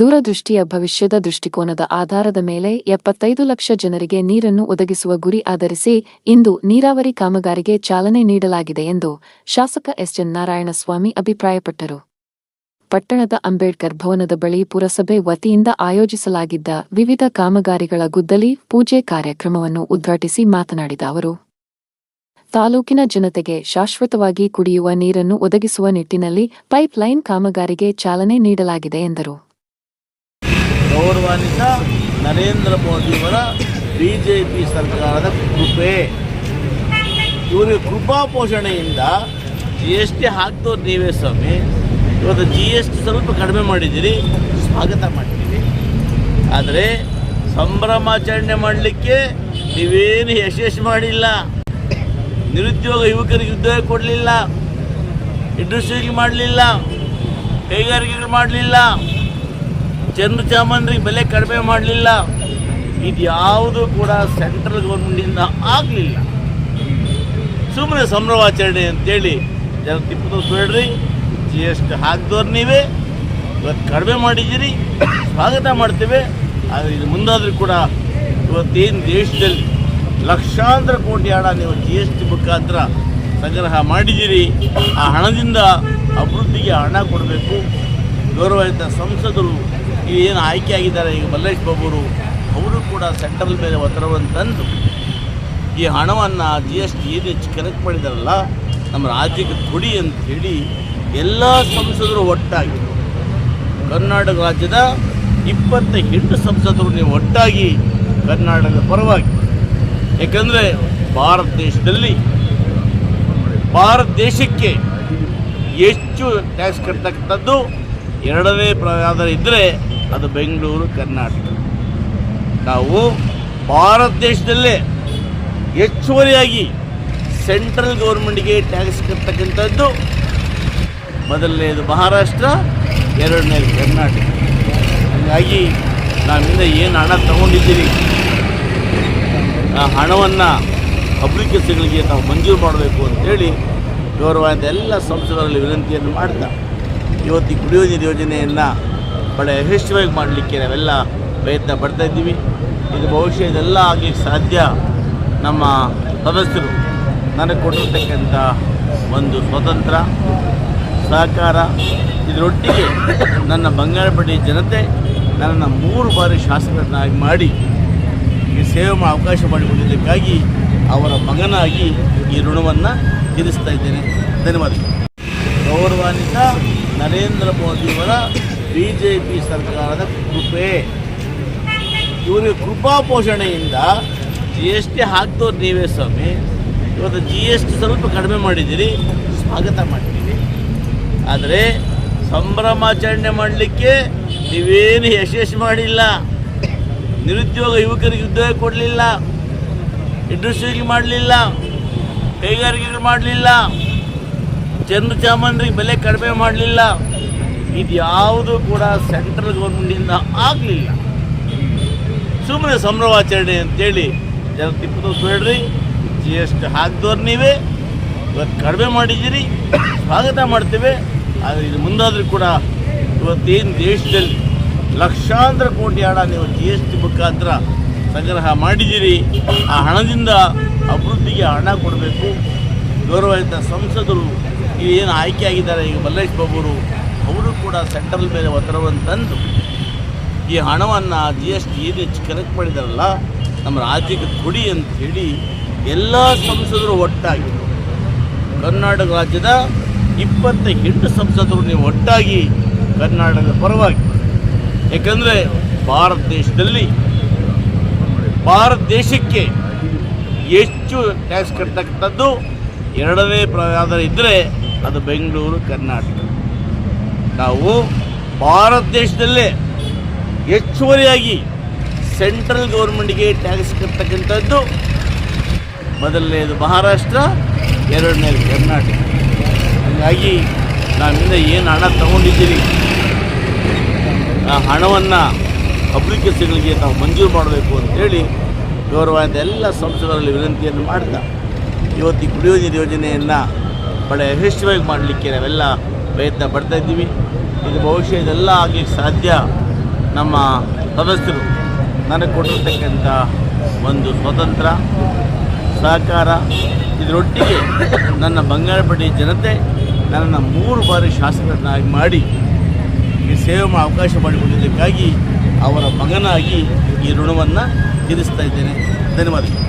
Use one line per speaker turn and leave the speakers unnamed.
ದೂರದೃಷ್ಟಿಯ ಭವಿಷ್ಯದ ದೃಷ್ಟಿಕೋನದ ಆಧಾರದ ಮೇಲೆ ಎಪ್ಪತ್ತೈದು ಲಕ್ಷ ಜನರಿಗೆ ನೀರನ್ನು ಒದಗಿಸುವ ಗುರಿ ಆಧರಿಸಿ ಇಂದು ನೀರಾವರಿ ಕಾಮಗಾರಿಗೆ ಚಾಲನೆ ನೀಡಲಾಗಿದೆ ಎಂದು ಶಾಸಕ ಎಸ್ಎನ್ ನಾರಾಯಣಸ್ವಾಮಿ ಅಭಿಪ್ರಾಯಪಟ್ಟರು. ಪಟ್ಟಣದ ಅಂಬೇಡ್ಕರ್ ಭವನದ ಬಳಿ ಪುರಸಭೆ ವತಿಯಿಂದ ಆಯೋಜಿಸಲಾಗಿದ್ದ ವಿವಿಧ ಕಾಮಗಾರಿಗಳ ಗುದ್ದಲಿ ಪೂಜೆ ಕಾರ್ಯಕ್ರಮವನ್ನು ಉದ್ಘಾಟಿಸಿ ಮಾತನಾಡಿದ ಅವರು, ತಾಲೂಕಿನ ಜನತೆಗೆ ಶಾಶ್ವತವಾಗಿ ಕುಡಿಯುವ ನೀರನ್ನು ಒದಗಿಸುವ ನಿಟ್ಟಿನಲ್ಲಿ ಪೈಪ್ಲೈನ್ ಕಾಮಗಾರಿಗೆ ಚಾಲನೆ ನೀಡಲಾಗಿದೆ ಎಂದರು.
ಗೌರವಾನ್ವಿತ ನರೇಂದ್ರ ಮೋದಿಯವರ ಬಿ ಜೆ ಪಿ ಸರ್ಕಾರದ ಕೃಪೆ. ಇವರಿಗೆ ಕೃಪಾ ಪೋಷಣೆಯಿಂದ ಜಿ ಎಸ್ ಟಿ ಹಾಕ್ತವ್ರು ನೀವೇ ಸ್ವಾಮಿ. ಇವತ್ತು ಜಿ ಎಸ್ ಟಿ ಸ್ವಲ್ಪ ಕಡಿಮೆ ಮಾಡಿದ್ದೀರಿ, ಸ್ವಾಗತ ಮಾಡ್ತೀವಿ. ಆದರೆ ಸಂಭ್ರಮಾಚರಣೆ ಮಾಡಲಿಕ್ಕೆ ನೀವೇನು ಯಶಸ್ವಿ ಮಾಡಿಲ್ಲ. ನಿರುದ್ಯೋಗ ಯುವಕರಿಗೆ ಉದ್ಯೋಗ ಕೊಡಲಿಲ್ಲ. ಇಂಡಸ್ಟ್ರಿಗೆ ಮಾಡಲಿಲ್ಲ. ಕೈಗಾರಿಕೆಗಳು ಮಾಡಲಿಲ್ಲ. ಚಂದ್ರ ಚಾಮಂದ್ರಿಗೆ ಬೆಲೆ ಕಡಿಮೆ ಮಾಡಲಿಲ್ಲ. ಇದು ಯಾವುದು ಕೂಡ ಸೆಂಟ್ರಲ್ ಗೌರ್ಮೆಂಟಿಂದ ಆಗಲಿಲ್ಲ. ಸುಮ್ಮನೆ ಸಂಭ್ರಮಾಚರಣೆ ಅಂತೇಳಿ ಜನ ತಿಪ್ಪು ಬೇಡ್ರಿ ಜಿ ಎಸ್ ಟಿ ಹಾಕಿದವ್ರು ನೀವೇ ಇವತ್ತು ಕಡಿಮೆ ಮಾಡಿದ್ದೀರಿ, ಸ್ವಾಗತ ಮಾಡ್ತೇವೆ. ಆದರೆ ಇದು ಮುಂದಾದರೂ ಕೂಡ ಇವತ್ತೇನು ದೇಶದಲ್ಲಿ ಲಕ್ಷಾಂತರ ಕೋಟಿ ಹಣ ನೀವು ಜಿ ಎಸ್ ಟಿ ಮುಖಾಂತರ ಸಂಗ್ರಹ ಮಾಡಿದ್ದೀರಿ, ಆ ಹಣದಿಂದ ಅಭಿವೃದ್ಧಿಗೆ ಹಣ ಕೊಡಬೇಕು. ಗೌರವಯುತ ಸಂಸದರು ಏನು ಆಯ್ಕೆ ಆಗಿದ್ದಾರೆ ಈಗ ಮಲ್ಲೇಶ್ ಬಾಬುರು, ಅವರು ಕೂಡ ಸೆಂಟ್ರಲ್ ಮೇಲೆ ಒತ್ತಡವನ್ನು ತಂದು ಈ ಹಣವನ್ನು ಜಿ ಎಸ್ ಟಿ ಏನು ಹೆಚ್ಚು ಕನೆಕ್ಟ್ ಮಾಡಿದಾರಲ್ಲ, ನಮ್ಮ ರಾಜ್ಯಕ್ಕೆ ಕೊಡಿ ಅಂತ ಹೇಳಿ ಎಲ್ಲ ಸಂಸದರು ಒಟ್ಟಾಗಿ, ಕರ್ನಾಟಕ ರಾಜ್ಯದ ಇಪ್ಪತ್ತ ಎಂಟು ಸಂಸದರು ನೀವು ಒಟ್ಟಾಗಿ ಕರ್ನಾಟಕದ ಪರವಾಗಿ. ಯಾಕಂದರೆ ಭಾರತ ದೇಶದಲ್ಲಿ, ಭಾರತ ದೇಶಕ್ಕೆ ಹೆಚ್ಚು ಟ್ಯಾಕ್ಸ್ ಕಟ್ತಕ್ಕಂಥದ್ದು ಎರಡನೇ ಪ್ರಯಾದ ಇದ್ದರೆ ಅದು ಬೆಂಗಳೂರು, ಕರ್ನಾಟಕ. ನಾವು ಭಾರತ ದೇಶದಲ್ಲೇ ಹೆಚ್ಚುವರಿಯಾಗಿ ಸೆಂಟ್ರಲ್ ಗೌರ್ಮೆಂಟ್ಗೆ ಟ್ಯಾಕ್ಸ್ ಕಟ್ತಕ್ಕಂಥದ್ದು ಮೊದಲನೇದು ಮಹಾರಾಷ್ಟ್ರ, ಎರಡನೇದು ಕರ್ನಾಟಕ. ಹಾಗಾಗಿ ನಾವಿಂದ ಏನು ಹಣ ತಗೊಂಡಿದ್ದೀರಿ, ಆ ಹಣವನ್ನು ಅಪ್ಲಿಕೇಶನ್ಗಳಿಗೆ ನಾವು ಮಂಜೂರು ಮಾಡಬೇಕು ಅಂತೇಳಿ ಗೌರವಾದ ಎಲ್ಲ ಸಂಸ್ಥೆಗಳಲ್ಲಿ ವಿನಂತಿಯನ್ನು ಮಾಡ್ತಾ ಇವತ್ತು ಕುಡಿಯೋ ನೀರು ಯೋಜನೆಯನ್ನು ಭಾಳ ಯಶಸ್ವಿಯಾಗಿ ಮಾಡಲಿಕ್ಕೆ ನಾವೆಲ್ಲ ಪ್ರಯತ್ನ ಪಡ್ತಾ ಇದ್ದೀವಿ. ಇದು ಬಹುಶಃ ಇದೆಲ್ಲ ಆಗಲಿಕ್ಕೆ ಸಾಧ್ಯ ನಮ್ಮ ಸದಸ್ಯರು ನನಗೆ ಕೊಟ್ಟಿರ್ತಕ್ಕಂಥ ಒಂದು ಸ್ವತಂತ್ರ ಸಹಕಾರ. ಇದರೊಟ್ಟಿಗೆ ನನ್ನ ಬಂಗಾರಪೇಟೆ ಜನತೆ ನನ್ನನ್ನು ಮೂರು ಬಾರಿ ಶಾಸಕರನ್ನಾಗಿ ಮಾಡಿ ಈ ಸೇವೆ ಮಾಡೋ ಅವಕಾಶ ಮಾಡಿಕೊಂಡಿದ್ದಕ್ಕಾಗಿ ಅವರ ಮಗನಾಗಿ ಈ ಋಣವನ್ನು ತೀರಿಸ್ತಾ ಇದ್ದೇನೆ. ಧನ್ಯವಾದಗಳು. ಗೌರವಾನ್ವಿತ ನರೇಂದ್ರ ಮೋದಿಯವರ ಬಿ ಜೆ ಪಿ ಸರ್ಕಾರದ ಕೃಪೆ. ಇವರಿಗೆ ಕೃಪಾ ಪೋಷಣೆಯಿಂದ ಜಿ ಎಸ್ ಟಿ ಹಾಕ್ದವ್ರು ನೀವೇ ಸ್ವಾಮಿ. ಇವತ್ತು ಜಿ ಎಸ್ ಟಿ ಸ್ವಲ್ಪ ಕಡಿಮೆ ಮಾಡಿದ್ದೀರಿ, ಸ್ವಾಗತ ಮಾಡ್ತೀವಿ. ಆದರೆ ಸಂಭ್ರಮಾಚರಣೆ ಮಾಡಲಿಕ್ಕೆ ನೀವೇನು ಯಶಸ್ಸು ಮಾಡಿಲ್ಲ. ನಿರುದ್ಯೋಗ ಯುವಕರಿಗೆ ಉದ್ಯೋಗ ಕೊಡಲಿಲ್ಲ. ಇಂಡಸ್ಟ್ರಿಗೆ ಮಾಡಲಿಲ್ಲ. ಕೈಗಾರಿಕೆಗಳು ಮಾಡಲಿಲ್ಲ. ಜನರು ಸಾಮಾನ್ಯರಿಗೆ ಬೆಲೆ ಕಡಿಮೆ ಮಾಡಲಿಲ್ಲ. ಇದು ಯಾವುದು ಕೂಡ ಸೆಂಟ್ರಲ್ ಗೌರ್ಮೆಂಟಿಂದ ಆಗಲಿಲ್ಲ. ಸುಮ್ಮನೆ ಸಂಭ್ರಮಾಚರಣೆ ಅಂತೇಳಿ ಜನ ತಿಪ್ಪದು ಬೇಡ್ರಿ ಜಿ ಎಸ್ ಟಿ ಹಾಕಿದವ್ರು ನೀವೇ ಇವತ್ತು ಕಡಿಮೆ ಮಾಡಿದ್ದೀರಿ, ಸ್ವಾಗತ ಮಾಡ್ತೇವೆ. ಆದರೆ ಇದು ಮುಂದಾದರೂ ಕೂಡ ಇವತ್ತೇನು ದೇಶದಲ್ಲಿ ಲಕ್ಷಾಂತರ ಕೋಟಿ ಹಣ ನೀವು ಜಿ ಎಸ್ ಟಿ ಮುಖಾಂತರ ಸಂಗ್ರಹ ಮಾಡಿದ್ದೀರಿ, ಆ ಹಣದಿಂದ ಅಭಿವೃದ್ಧಿಗೆ ಹಣ ಕೊಡಬೇಕು. ಗೌರವಯುತ ಸಂಸದರು ಏನು ಆಯ್ಕೆ ಆಗಿದ್ದಾರೆ ಈಗ ಮಲ್ಲೇಶ್ ಬಾಬುರು ಅವರು ಕೂಡ ಸೆಂಟ್ರಲ್ ಮೇಲೆ ಒತ್ತಡವನ್ನು ತಂದು ಈ ಹಣವನ್ನು ಜಿ ಎಸ್ ಟಿ ಏನು ಹೆಚ್ಚು ಕಲೆಕ್ಟ್ ಮಾಡಿದಾರಲ್ಲ, ನಮ್ಮ ರಾಜ್ಯಕ್ಕೆ ಕೊಡಿ ಅಂತ ಹೇಳಿ ಎಲ್ಲ ಸಂಸದರು ಒಟ್ಟಾಗಿ, ಕರ್ನಾಟಕ ರಾಜ್ಯದ ಇಪ್ಪತ್ತ ಎಂಟು ಸಂಸದರು ನೀವು ಒಟ್ಟಾಗಿ ಕರ್ನಾಟಕದ ಪರವಾಗಿ. ಯಾಕಂದರೆ ಭಾರತ ದೇಶದಲ್ಲಿ, ಭಾರತ ದೇಶಕ್ಕೆ ಹೆಚ್ಚು ಟ್ಯಾಕ್ಸ್ ಕಟ್ಟತಕ್ಕಂಥದ್ದು ಎರಡನೇ ಪ್ರಯಾದ ಇದ್ದರೆ ಅದು ಬೆಂಗಳೂರು, ಕರ್ನಾಟಕ. ನಾವು ಭಾರತ ದೇಶದಲ್ಲೇ ಹೆಚ್ಚುವರಿಯಾಗಿ ಸೆಂಟ್ರಲ್ ಗೌರ್ಮೆಂಟ್ಗೆ ಟ್ಯಾಕ್ಸ್ ಕಟ್ತಕ್ಕಂಥದ್ದು ಮೊದಲನೇದು ಮಹಾರಾಷ್ಟ್ರ, ಎರಡನೇದು ಕರ್ನಾಟಕ. ಹಾಗಾಗಿ ನಾವಿಂದ ಏನು ಹಣ ತಗೊಂಡಿದ್ದೀರಿ, ಆ ಹಣವನ್ನು ಅಪ್ಲಿಕೇಶನ್ಗಳಿಗೆ ನಾವು ಮಂಜೂರು ಮಾಡಬೇಕು ಅಂತೇಳಿ ಗೌರವಾದ ಎಲ್ಲ ಸಂಸದರಲ್ಲಿ ವಿನಂತಿಯನ್ನು ಮಾಡ್ತಾ ಇವತ್ತು ಕುಡಿಯುವ ಕುಡಿಯೋ ನೀರು ಯೋಜನೆಯನ್ನು ಭಾಳ ಯಶಸ್ವಿಯಾಗಿ ಮಾಡಲಿಕ್ಕೆ ನಾವೆಲ್ಲ ಪ್ರಯತ್ನ ಪಡ್ತಾ ಇದ್ದೀವಿ. ಇದು ಬಹುಶಃ ಇದೆಲ್ಲ ಆಗಲಿಕ್ಕೆ ಸಾಧ್ಯ ನಮ್ಮ ಸದಸ್ಯರು ನನಗೆ ಕೊಟ್ಟಿರ್ತಕ್ಕಂಥ ಒಂದು ಸ್ವತಂತ್ರ ಸಹಕಾರ, ಇದರೊಟ್ಟಿಗೆ ನನ್ನ ಬಂಗಾರಪೇಟೆ ಜನತೆ ನನ್ನನ್ನು ಮೂರು ಬಾರಿ ಶಾಸಕರನ್ನಾಗಿ ಮಾಡಿ ಈ ಸೇವೆ ಮಾಡೋ ಅವಕಾಶ ಮಾಡಿಕೊಟ್ಟಿದ್ದಕ್ಕಾಗಿ ಅವರ ಮಗನಾಗಿ ಈ ಋಣವನ್ನು ತೀರಿಸ್ತಾ ಇದ್ದೇನೆ. ಧನ್ಯವಾದಗಳು.